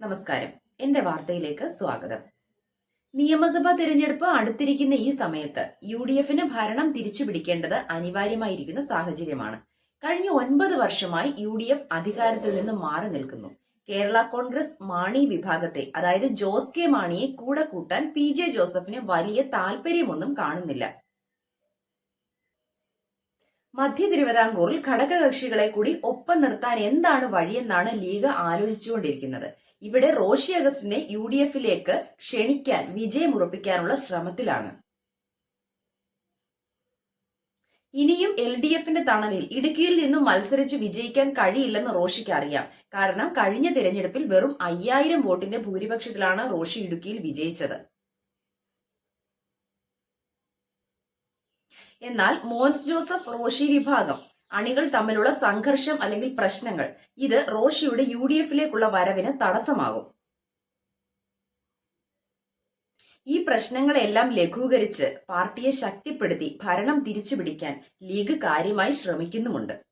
നമസ്കാരം. എന്റെ വാർത്തയിലേക്ക് സ്വാഗതം. നിയമസഭാ തിരഞ്ഞെടുപ്പ് അടുത്തിരിക്കുന്ന ഈ സമയത്ത് യു ഡി എഫിന് ഭരണം തിരിച്ചുപിടിക്കേണ്ടത് അനിവാര്യമായിരിക്കുന്ന സാഹചര്യമാണ്. കഴിഞ്ഞ ഒൻപത് വർഷമായി യു ഡി എഫ് അധികാരത്തിൽ നിന്ന് മാറി നിൽക്കുന്നു. കേരള കോൺഗ്രസ് മാണി വിഭാഗത്തെ അതായത് ജോസ് കെ മാണിയെ കൂടെ കൂട്ടാൻ പി ജെ ജോസഫിന് വലിയ താല്പര്യമൊന്നും കാണുന്നില്ല. മധ്യ തിരുവിതാംകൂറിൽ ഘടകകക്ഷികളെ കൂടി ഒപ്പം നിർത്താൻ എന്താണ് വഴിയെന്നാണ് ലീഗ് ആലോചിച്ചുകൊണ്ടിരിക്കുന്നത്. ഇവിടെ റോഷി അഗസ്റ്റിനെ യു ഡി എഫിലേക്ക് ക്ഷണിക്കാൻ വിജയമുറപ്പിക്കാനുള്ള ശ്രമത്തിലാണ്. ഇനിയും എൽ ഡി എഫിന്റെ തണലിൽ ഇടുക്കിയിൽ നിന്നും മത്സരിച്ച് വിജയിക്കാൻ കഴിയില്ലെന്ന് റോഷിക്ക് അറിയാം. കാരണം കഴിഞ്ഞ തിരഞ്ഞെടുപ്പിൽ വെറും അയ്യായിരം വോട്ടിന്റെ ഭൂരിപക്ഷത്തിലാണ് റോഷി ഇടുക്കിയിൽ വിജയിച്ചത്. എന്നാൽ മോൻസ് ജോസഫ് റോഷി വിഭാഗം അണികൾ തമ്മിലുള്ള സംഘർഷം അല്ലെങ്കിൽ പ്രശ്നങ്ങൾ. ഇത് റോഷിയുടെ യു ഡി എഫിലേക്കുള്ള വരവിന് തടസ്സമാകും. ഈ പ്രശ്നങ്ങളെല്ലാം ലഘൂകരിച്ച് പാർട്ടിയെ ശക്തിപ്പെടുത്തി ഭരണം തിരിച്ചുപിടിക്കാൻ ലീഗ് കാര്യമായി ശ്രമിക്കുന്നുമുണ്ട്.